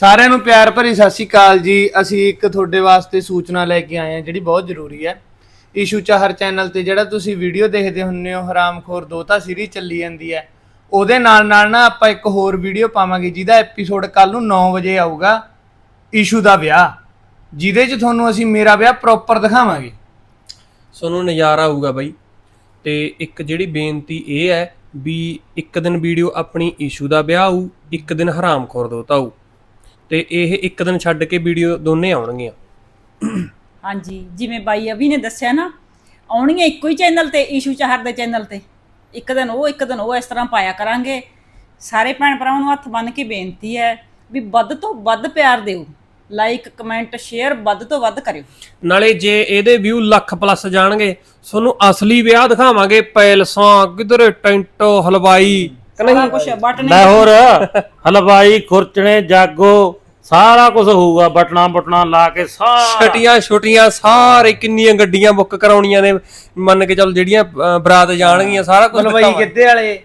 ਸਾਰਿਆਂ ਨੂੰ ਪਿਆਰ ਭਰੀ ਸਤਿ ਸ਼੍ਰੀ ਅਕਾਲ ਜੀ। ਅਸੀਂ ਇੱਕ ਤੁਹਾਡੇ ਵਾਸਤੇ ਸੂਚਨਾ ਲੈ ਕੇ ਆਏ ਹਾਂ, ਜਿਹੜੀ ਬਹੁਤ ਜ਼ਰੂਰੀ ਹੈ। ਇਸ਼ੂ ਚਾਹਰ ਚੈਨਲ ਤੇ ਜਿਹੜਾ ਤੁਸੀਂ ਵੀਡੀਓ ਦੇਖਦੇ ਹੁੰਨੇ ਹੋ, ਹਰਾਮਖੋਰ ਦੋਤਾ ਸੀਰੀਜ਼ ਚੱਲੀ ਜਾਂਦੀ ਹੈ। ਉਹਦੇ ਨਾਲ ਨਾਲ ਨਾ ਆਪਾਂ ਇੱਕ ਹੋਰ ਵੀਡੀਓ ਪਾਵਾਂਗੇ, ਜਿਹਦਾ ਐਪੀਸੋਡ ਕੱਲ ਨੂੰ 9 ਵਜੇ ਆਊਗਾ, ਇਸ਼ੂ ਦਾ ਵਿਆਹ। ਜਿਹਦੇ 'ਚ ਤੁਹਾਨੂੰ ਅਸੀਂ ਮੇਰਾ ਵਿਆਹ ਪ੍ਰੋਪਰ ਦਿਖਾਵਾਂਗੇ। ਤੁਹਾਨੂੰ ਨਜ਼ਾਰਾ ਆਊਗਾ ਬਾਈ। ਤੇ ਇੱਕ ਜਿਹੜੀ ਬੇਨਤੀ ਇਹ ਹੈ ਵੀ ਇੱਕ ਦਿਨ ਵੀਡੀਓ ਆਪਣੀ ਇਸ਼ੂ ਦਾ ਵਿਆਹ ਆਊ, ਇੱਕ ਦਿਨ ਹਰਾਮਖੋਰ ਦੋਤਾ ਆਊ। ਤੇ ਇਹ ਇੱਕ ਦਿਨ ਛੱਡ ਕੇ ਵੀਡੀਓ ਦੋਨੇ ਆਉਣਗੀਆਂ। ਹਾਂਜੀ ਜਿਵੇਂ ਬਾਈ ਅਭੀ ਨੇ ਦੱਸਿਆ ਨਾ ਆਉਣਗੀਆਂ ਇੱਕੋ ਹੀ ਚੈਨਲ ਤੇ ਇਸ਼ੂ ਚਾਹਰ ਦੇ ਚੈਨਲ ਤੇ। ਇੱਕ ਦਿਨ ਉਹ ਇੱਕ ਦਿਨ ਉਹ ਇਸ ਤਰ੍ਹਾਂ ਪਾਇਆ ਕਰਾਂਗੇ। ਸਾਰੇ ਭੈਣ ਭਰਾਵਾਂ ਨੂੰ ਹੱਥ ਬੰਨ ਕੇ ਬੇਨਤੀ ਹੈ ਵੀ ਵੱਧ ਤੋਂ ਵੱਧ ਪਿਆਰ ਦਿਓ। ਲਾਈਕ ਕਮੈਂਟ ਸ਼ੇਅਰ ਵੱਧ ਤੋਂ ਵੱਧ ਕਰਿਓ। ਨਾਲੇ ਜੇ ਇਹਦੇ ਵਿਊ ਲੱਖ ਪਲੱਸ ਜਾਣਗੇ ਤੁਹਾਨੂੰ ਅਸਲੀ ਵਿਆਹ ਦਿਖਾਵਾਂਗੇ ਪੈਲਸਾਂ ਕਿਧਰੇ ਟੈਂਟ ਹਲਵਾਈ ਕਿ ਸਾਰਾ ਨਹੀਂ? ਕੁਝ ਬਟਨ ਲਾਹੌਰ ਹਲਵਾਈ ਖੁਰਚਣੇ ਜਾਗੋ ਸਾਰਾ ਕੁਝ ਹੋਊਗਾ ਬਟਨਾ ਬਟਨਾ ਲਾ ਕੇ ਸਾਰਾ ਛਟੀਆਂ ਛੁਟੀਆਂ ਸਾਰੇ ਕਿੰਨੀਆਂ ਗੱਡੀਆਂ ਬੁੱਕ ਕਰਾਉਣੀਆਂ ਨੇ। ਮੰਨ ਕੇ ਚੱਲ ਜਿਹੜੀਆਂ ਬਰਾਤ ਜਾਣਗੀਆਂ ਸਾਰਾ ਕੁਝ ਮਲਵਈ ਗਿੱਧੇ ਵਾਲੇ?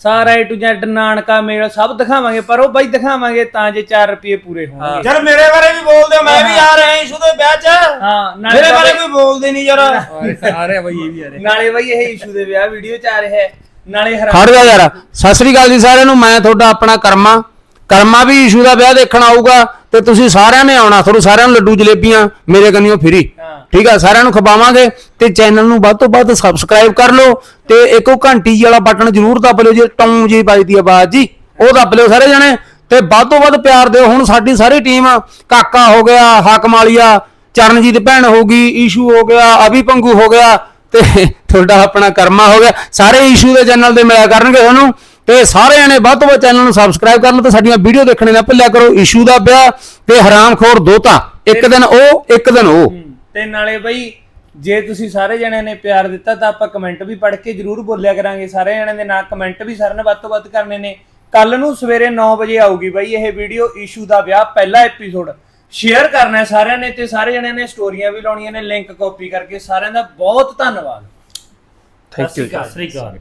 ਸਾਰਾ ਏ ਟੂ ਜ਼ੈਡ ਨਾਨਕਾ ਮੇਲ ਸਭ ਦਿਖਾਵਾਂਗੇ ਪਰ ਉਹ ਬਾਈ ਦਿਖਾਵਾਂਗੇ ਤਾਂ ਜੇ 4 ਰੁਪਏ ਪੂਰੇ ਹੋਣਗੇ। ਚਲ ਮੇਰੇ ਬਾਰੇ ਵੀ ਬੋਲ ਦਿਓ ਮੈਂ ਵੀ ਆ ਰਿਹਾ ਇਸ਼ੂ ਦੇ ਵਿਆਹ 'ਚ। ਹਾਂ ਮੇਰੇ ਬਾਰੇ ਕੋਈ ਬੋਲਦੇ ਨਹੀਂ ਯਾਰ। ਆ ਰਿਹਾ ਬਾਈ ਇਹ ਵੀ ਆ ਰਿਹਾ। ਨਾਲੇ ਬਾਈ ਇਹ ਇਸ਼ੂ ਦੇ ਵਿਆਹ ਵੀਡੀਓ ਚ ਆ ਰਿਹਾ ਹੈ। ਨਾਲੇ ਹਰਾ ਖੜ ਜਾ ਯਾਰ। ਸਤਿ ਸ੍ਰੀ ਅਕਾਲ ਜੀ ਸਾਰਿਆਂ ਨੂੰ ਮੈਂ ਤੁਹਾਡਾ ਆਪਣਾ ਕਰਮਾ। ਕਰਮਾ ਵੀ ਇਸ਼ੂ ਦਾ ਵਿਆਹ ਦੇਖਣ ਆਊਗਾ ਤੇ ਤੁਸੀਂ ਸਾਰਿਆਂ ਨੇ ਆਉਣਾ ਤੁਹਾਨੂੰ ਸਾਰਿਆਂ ਨੂੰ ਲੱਡੂ ਜਲੇਬੀਆਂ ਮੇਰੇ ਕੰਨਿਓ ਫਰੀ। ਠੀਕ ਆ ਸਾਰਿਆਂ ਨੂੰ ਖਵਾਵਾਂਗੇ ਤੇ ਚੈਨਲ ਨੂੰ ਵੱਧ ਤੋਂ ਵੱਧ ਸਬਸਕ੍ਰਾਈਬ ਕਰ ਲਓ ਤੇ ਇੱਕੋ ਘੰਟੀ ਵਾਲਾ ਬਟਨ ਜ਼ਰੂਰ ਦਬ ਲਿਓ ਜੇ ਟੌਂ ਜੀ ਵੱਜਦੀ ਆਵਾਜ਼ ਜੀ ਉਹ ਦਬ ਲਿਓ ਸਾਰੇ ਜਣੇ ਤੇ ਵੱਧ ਤੋਂ ਵੱਧ ਪਿਆਰ ਦਿਓ। ਹੁਣ ਸਾਡੀ ਸਾਰੀ ਟੀਮ ਕਾਕਾ ਹੋ ਗਿਆ ਹਾਕਮ ਵਾਲੀਆ ਚਰਨਜੀਤ ਭੈਣ ਹੋ ਗਈ ਈਸ਼ੂ ਹੋ ਗਿਆ ਅਭੀ ਪੰਗੂ ਹੋ ਗਿਆ ਤੇ ਤੁਹਾਡਾ ਆਪਣਾ ਕਰਮਾ ਹੋ ਗਿਆ। ਸਾਰੇ ਇਸ਼ੂ ਦੇ ਚੈਨਲ ਤੇ ਮਿਲਿਆ ਕਰਨਗੇ ਤੁਹਾਨੂੰ। ਤੇ ਸਾਰੇ ਜਣੇ ਵੱਧ ਤੋਂ ਵੱਧ ਚੈਨਲ ਨੂੰ ਸਬਸਕ੍ਰਾਈਬ ਕਰ ਲਓ ਤੇ ਸਾਡੀਆਂ ਵੀਡੀਓ ਦੇਖਣੇ ਨਾ ਭੁੱਲਿਆ ਕਰੋ ਇਸ਼ੂ ਦਾ ਵਿਆਹ ਤੇ ਹਰਾਮਖੋਰ ਦੋਤਾ। ਇੱਕ ਦਿਨ ਉਹ ਇੱਕ ਦਿਨ ਉਹ। ਤੇ ਨਾਲੇ ਬਾਈ ਜੇ ਤੁਸੀਂ ਸਾਰੇ ਜਣਿਆਂ ਨੇ ਪਿਆਰ ਦਿੱਤਾ ਤਾਂ ਆਪਾਂ ਕਮੈਂਟ ਵੀ ਪੜ੍ਹ ਕੇ ਜਰੂਰ ਬੋਲਿਆ ਕਰਾਂਗੇ। ਸਾਰੇ ਜਣਿਆਂ ਦੇ ਨਾਲ ਕਮੈਂਟ ਵੀ ਸਾਰਿਆਂ ਨੇ ਵੱਧ ਤੋਂ ਵੱਧ ਕਰਨੇ ਨੇ। ਕੱਲ ਨੂੰ ਸਵੇਰੇ 9 ਵਜੇ ਆਊਗੀ ਬਾਈ ਇਹ ਵੀਡੀਓ ਇਸ਼ੂ ਦਾ ਵਿਆਹ ਪਹਿਲਾ ਐਪੀਸੋਡ ਸ਼ੇਅਰ ਕਰਨਾ ਹੈ ਸਾਰਿਆਂ ਨੇ ਤੇ ਸਾਰੇ ਜਣਿਆਂ ਨੇ ਸਟੋਰੀਆਂ ਵੀ ਲਾਉਣੀਆਂ ਨੇ ਲਿੰਕ ਕਾਪੀ ਕਰਕੇ ਸਾਰਿਆਂ ਦਾ ਬਹੁਤ ਧੰਨਵਾਦ। Thank you Sat Sri Akal.